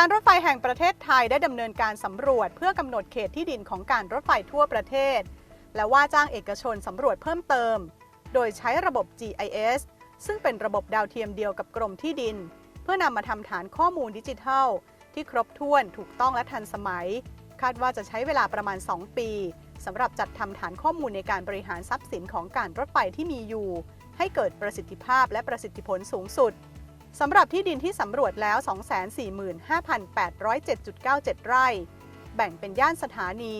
การรถไฟแห่งประเทศไทยได้ดำเนินการสำรวจเพื่อกำหนดเขตที่ดินของการรถไฟทั่วประเทศ และว่าจ้างเอกชนสำรวจเพิ่มเติม โดยใช้ระบบ GIS ซึ่งเป็นระบบดาวเทียมเดียวกับกรมที่ดิน เพื่อนำมาทำฐานข้อมูลดิจิทัล ที่ครบถ้วนถูกต้องและทันสมัย คาดว่าจะใช้เวลาประมาณ 2 ปีสำหรับจัดทำฐานข้อมูลในการบริหารทรัพย์สินของการรถไฟที่มีอยู่ ให้เกิดประสิทธิภาพและประสิทธิผลสูงสุด สำหรับที่ดินที่สำรวจแล้ว 245,807.97 ไร่ แบ่งเป็นย่านสถานี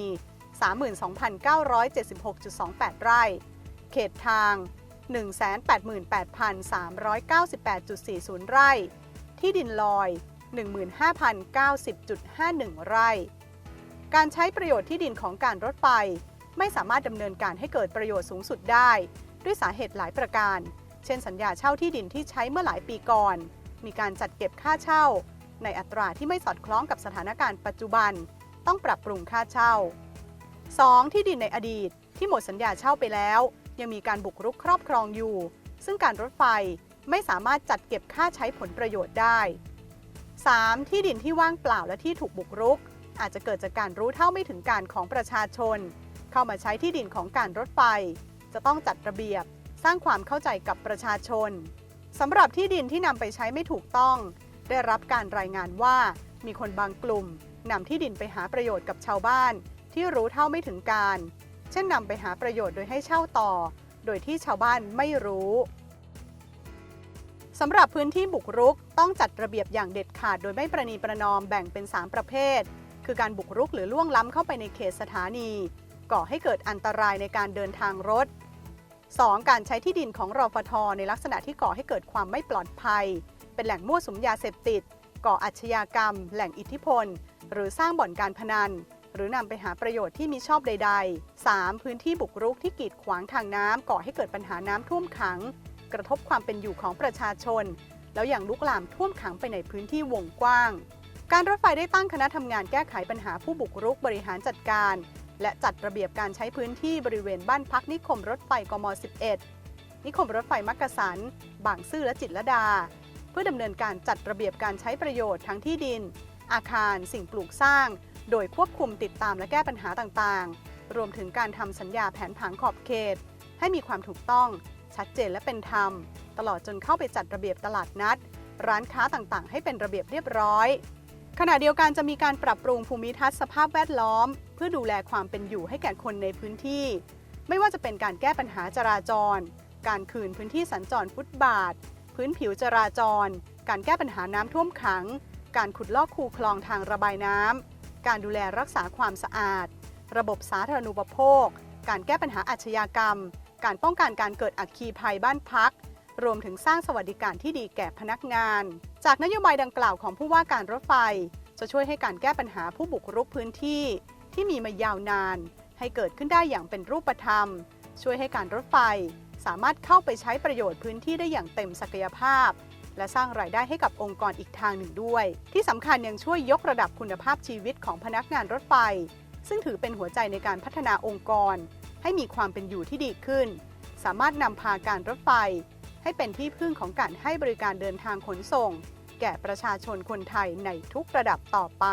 32,976.28 ไร่ เขตทาง 188,398.40 ไร่ ที่ดินลอย 15,090.51 ไร่ การใช้ประโยชน์ที่ดินของการรถไฟไม่สามารถดำเนินการให้เกิดประโยชน์สูงสุดได้ ด้วยสาเหตุหลายประการ ช่นสัญญาเช่าที่ดินที่ใช้เมื่อหลายปีก่อน มีการจัดเก็บค่าเช่า ในอัตราที่ไม่สอดคล้องกับสถานการณ์ปัจจุบัน ต้องปรับปรุงค่าเช่า 2. ที่ดินในอดีตที่หมดสัญญาเช่าไปแล้ว ยังมีการบุกรุกครอบครองอยู่ ซึ่งการรถไฟไม่สามารถจัดเก็บค่าใช้ผลประโยชน์ได้ 3. ที่ดินที่ว่างเปล่าและที่ถูกบุกรุก อาจจะเกิดจากการรู้เท่าไม่ถึงการของประชาชน เข้ามาใช้ที่ดินของการรถไฟ จะต้องจัดระเบียบ สร้างความเข้าใจกับประชาชนสำหรับที่ดินที่นำไปใช้ไม่ถูกต้อง ได้รับการรายงานว่า มีคนบางกลุ่มนำที่ดินไปหาประโยชน์กับชาวบ้าน ที่รู้เท่าไม่ถึงการ เช่นนำไปหาประโยชน์โดยให้เช่าต่อ โดยที่ชาวบ้านไม่รู้สำหรับพื้นที่บุกรุกต้องจัดระเบียบอย่างเด็ดขาดโดยไม่ประนีประนอมแบ่งเป็น 3 ประเภท คือการบุกรุกหรือล่วงล้ำเข้าไปในเขตสถานี ก่อให้เกิดอันตรายในการเดินทางรถ 2. การใช้ที่ดินของรอฟทในลักษณะที่ก่อให้เกิดความไม่ปลอดภัย เป็นแหล่งมั่วสุมยาเสพติด ก่ออาชญากรรม แหล่งอิทธิพล หรือสร้างบ่อนการพนัน หรือนำไปหาประโยชน์ที่มีชอบใด ๆ 3. พื้นที่บุกรุกที่กีดขวางทางน้ำก่อให้เกิดปัญหาน้ำท่วมขัง กระทบความเป็นอยู่ของประชาชน แล้วอย่างลุกลามท่วมขังไปในพื้นที่วงกว้าง การรถไฟได้ตั้งคณะทำงานแก้ไขปัญหาผู้บุกรุกบริหารจัดการ และจัดระเบียบการใช้พื้นที่บริเวณบ้านพักนิคมรถไฟกม 11 นิคมรถไฟมักกะสัน บางซื่อและจิตรดา เพื่อดำเนินการจัดระเบียบการใช้ประโยชน์ทั้งที่ดิน อาคาร สิ่งปลูกสร้าง โดยควบคุมติดตามและแก้ปัญหาต่างๆ รวมถึงการทำสัญญาแผนผังขอบเขต ให้มีความถูกต้องชัดเจนและเป็นธรรม ตลอดจนเข้าไปจัดระเบียบตลาดนัด ร้านค้าต่างๆ ให้เป็นระเบียบเรียบร้อย ขณะเดียวกันจะมีการปรับปรุงภูมิทัศน์สภาพแวดล้อม เพื่อดูแลความเป็นอยู่ให้แก่คนในพื้นที่ ไม่ว่าจะเป็นการแก้ปัญหาจราจร การคืนพื้นที่สัญจรฟุตบาท พื้นผิวจราจร การแก้ปัญหาน้ำท่วมขัง การขุดลอกคูคลองทางระบายน้ำการดูแลรักษาความสะอาด ระบบสาธารณูปโภค การแก้ปัญหาอาชญากรรม การป้องกันการเกิดอัคคีภัยบ้านพัก รวมถึงสร้างสวัสดิการที่ดีแก่พนักงาน จากนโยบายดังกล่าวของผู้ว่าการรถไฟ จะช่วยให้การแก้ปัญหาผู้บุกรุกพื้นที่ ที่มีมายาวนาน ให้เกิดขึ้นได้อย่างเป็นรูปธรรม ช่วยให้การรถไฟ สามารถเข้าไปใช้ประโยชน์พื้นที่ได้อย่างเต็มศักยภาพ และสร้างรายได้ให้กับองค์กรอีกทางหนึ่งด้วย ที่สำคัญยังช่วยยกระดับคุณภาพชีวิตของพนักงานรถไฟ ซึ่งถือเป็นหัวใจในการพัฒนาองค์กร ให้มีความเป็นอยู่ที่ดีขึ้น สามารถนำพาการรถไฟ ให้เป็นที่พึ่งของการให้บริการเดินทางขนส่ง แก่ประชาชนคนไทยในทุกระดับต่อไป